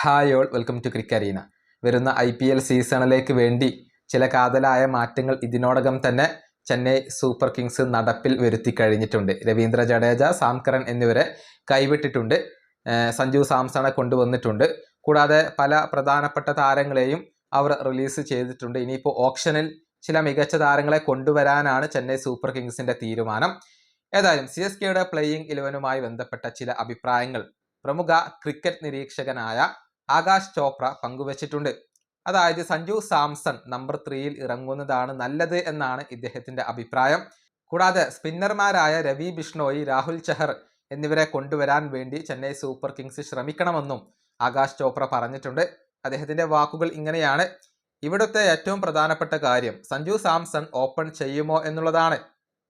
Hi all welcome to ക്രിക്കറീന വരുന്ന I P L സീസണിലേക്ക് വേണ്ടി ചില കാതലായ മാറ്റങ്ങൾ ഇതിനോടകം തന്നെ ചെന്നൈ സൂപ്പർ കിങ്സ് നടപ്പിൽ വരുത്തി കഴിഞ്ഞിട്ടുണ്ട്. രവീന്ദ്ര ജഡേജ സാംകരൻ എന്നിവരെ കൈവിട്ടിട്ടുണ്ട്. സഞ്ജു സാംസണെ കൊണ്ടുവന്നിട്ടുണ്ട്. കൂടാതെ പല പ്രധാനപ്പെട്ട താരങ്ങളെയും അവർ റിലീസ് ചെയ്തിട്ടുണ്ട്. ഇനിയിപ്പോൾ ഓപ്ഷനിൽ ചില മികച്ച താരങ്ങളെ കൊണ്ടുവരാനാണ് ചെന്നൈ സൂപ്പർ കിങ്സിന്റെ തീരുമാനം. ഏതായാലും സി എസ് കെയുടെ പ്ലേയിങ് ഇലവനുമായി ബന്ധപ്പെട്ട ചില അഭിപ്രായങ്ങൾ പ്രമുഖ ക്രിക്കറ്റ് നിരീക്ഷകനായ ആകാശ് ചോപ്ര പങ്കുവച്ചിട്ടുണ്ട്. അതായത് സഞ്ജു സാംസൺ നമ്പർ ത്രീയിൽ ഇറങ്ങുന്നതാണ് നല്ലത് എന്നാണ് ഇദ്ദേഹത്തിന്റെ അഭിപ്രായം. കൂടാതെ സ്പിന്നർമാരായ രവി ബിഷ്ണോയി രാഹുൽ ചഹർ എന്നിവരെ കൊണ്ടുവരാൻ വേണ്ടി ചെന്നൈ സൂപ്പർ കിങ്സ് ശ്രമിക്കണമെന്നും ആകാശ് ചോപ്ര പറഞ്ഞിട്ടുണ്ട്. അദ്ദേഹത്തിന്റെ വാക്കുകൾ ഇങ്ങനെയാണ്. ഇവിടുത്തെ ഏറ്റവും പ്രധാനപ്പെട്ട കാര്യം സഞ്ജു സാംസൺ ഓപ്പൺ ചെയ്യുമോ എന്നുള്ളതാണ്.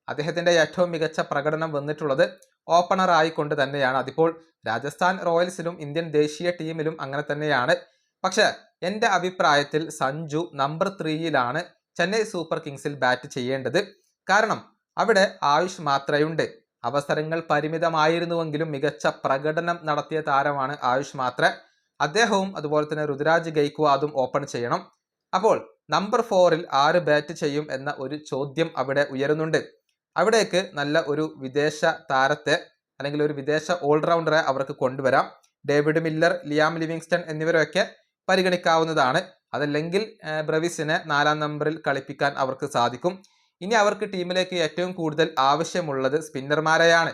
അദ്ദേഹത്തിന്റെ ഏറ്റവും മികച്ച പ്രകടനം വന്നിട്ടുള്ളത് ഓപ്പണർ ആയിക്കൊണ്ട് തന്നെയാണ്. അതിപ്പോൾ രാജസ്ഥാൻ റോയൽസിലും ഇന്ത്യൻ ദേശീയ ടീമിലും അങ്ങനെ തന്നെയാണ്. പക്ഷെ എന്റെ അഭിപ്രായത്തിൽ സഞ്ജു നമ്പർ ത്രീയിലാണ് ചെന്നൈ സൂപ്പർ കിങ്സിൽ ബാറ്റ് ചെയ്യേണ്ടത്. കാരണം അവിടെ ആയുഷ് മാത്രയുണ്ട്. അവസരങ്ങൾ പരിമിതമായിരുന്നുവെങ്കിലും മികച്ച പ്രകടനം നടത്തിയ താരമാണ് ആയുഷ് മാത്ര. അദ്ദേഹവും അതുപോലെ തന്നെ രുദ്രാജ് ഗൈക്വാദും ഓപ്പൺ ചെയ്യണം. അപ്പോൾ നമ്പർ ഫോറിൽ ആര് ബാറ്റ് ചെയ്യും എന്ന ഒരു ചോദ്യം അവിടെ ഉയരുന്നുണ്ട്. അവിടേക്ക് നല്ല ഒരു വിദേശ താരത്തെ അല്ലെങ്കിൽ ഒരു വിദേശ ഓൾറൗണ്ടറെ അവർക്ക് കൊണ്ടുവരാം. ഡേവിഡ് മില്ലർ ലിയാം ലിവിങ്സ്റ്റൺ എന്നിവരൊക്കെ പരിഗണിക്കാവുന്നതാണ്. അതല്ലെങ്കിൽ ബ്രവിസിനെ നാലാം നമ്പറിൽ കളിപ്പിക്കാൻ അവർക്ക് സാധിക്കും. ഇനി അവർക്ക് ടീമിലേക്ക് ഏറ്റവും കൂടുതൽ ആവശ്യമുള്ളത് സ്പിന്നർമാരെയാണ്.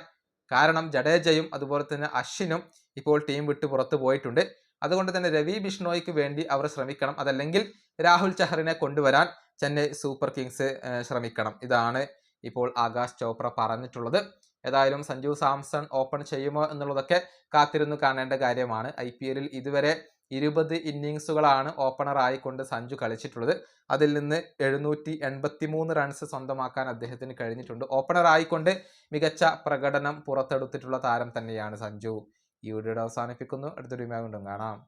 കാരണം ജഡേജയും അതുപോലെ തന്നെ അശ്വിനും ഇപ്പോൾ ടീം വിട്ട് പുറത്തു പോയിട്ടുണ്ട്. അതുകൊണ്ട് തന്നെ രവി ബിഷ്ണോയ്ക്ക് വേണ്ടി അവർ ശ്രമിക്കണം. അതല്ലെങ്കിൽ രാഹുൽ ചഹറിനെ കൊണ്ടുവരാൻ ചെന്നൈ സൂപ്പർ കിങ്സ് ശ്രമിക്കണം. ഇതാണ് ഇപ്പോൾ ആകാശ് ചോപ്ര പറഞ്ഞിട്ടുള്ളത്. ഏതായാലും സഞ്ജു സാംസൺ ഓപ്പൺ ചെയ്യുമോ എന്നുള്ളതൊക്കെ കാത്തിരുന്നു കാണേണ്ട കാര്യമാണ്. ഐ പി എല്ലിൽ ഇതുവരെ ഇരുപത് ഇന്നിങ്സുകളാണ് ഓപ്പണർ ആയിക്കൊണ്ട് സഞ്ജു കളിച്ചിട്ടുള്ളത്. അതിൽ നിന്ന് എഴുന്നൂറ്റി എൺപത്തി മൂന്ന് റൺസ് സ്വന്തമാക്കാൻ അദ്ദേഹത്തിന് കഴിഞ്ഞിട്ടുണ്ട്. ഓപ്പണർ ആയിക്കൊണ്ട് മികച്ച പ്രകടനം പുറത്തെടുത്തിട്ടുള്ള താരം തന്നെയാണ് സഞ്ജു. ഈ വീഡിയോയുടെ അവസാനിപ്പിക്കുന്നു. അടുത്തൊരു കൊണ്ടും കാണാം.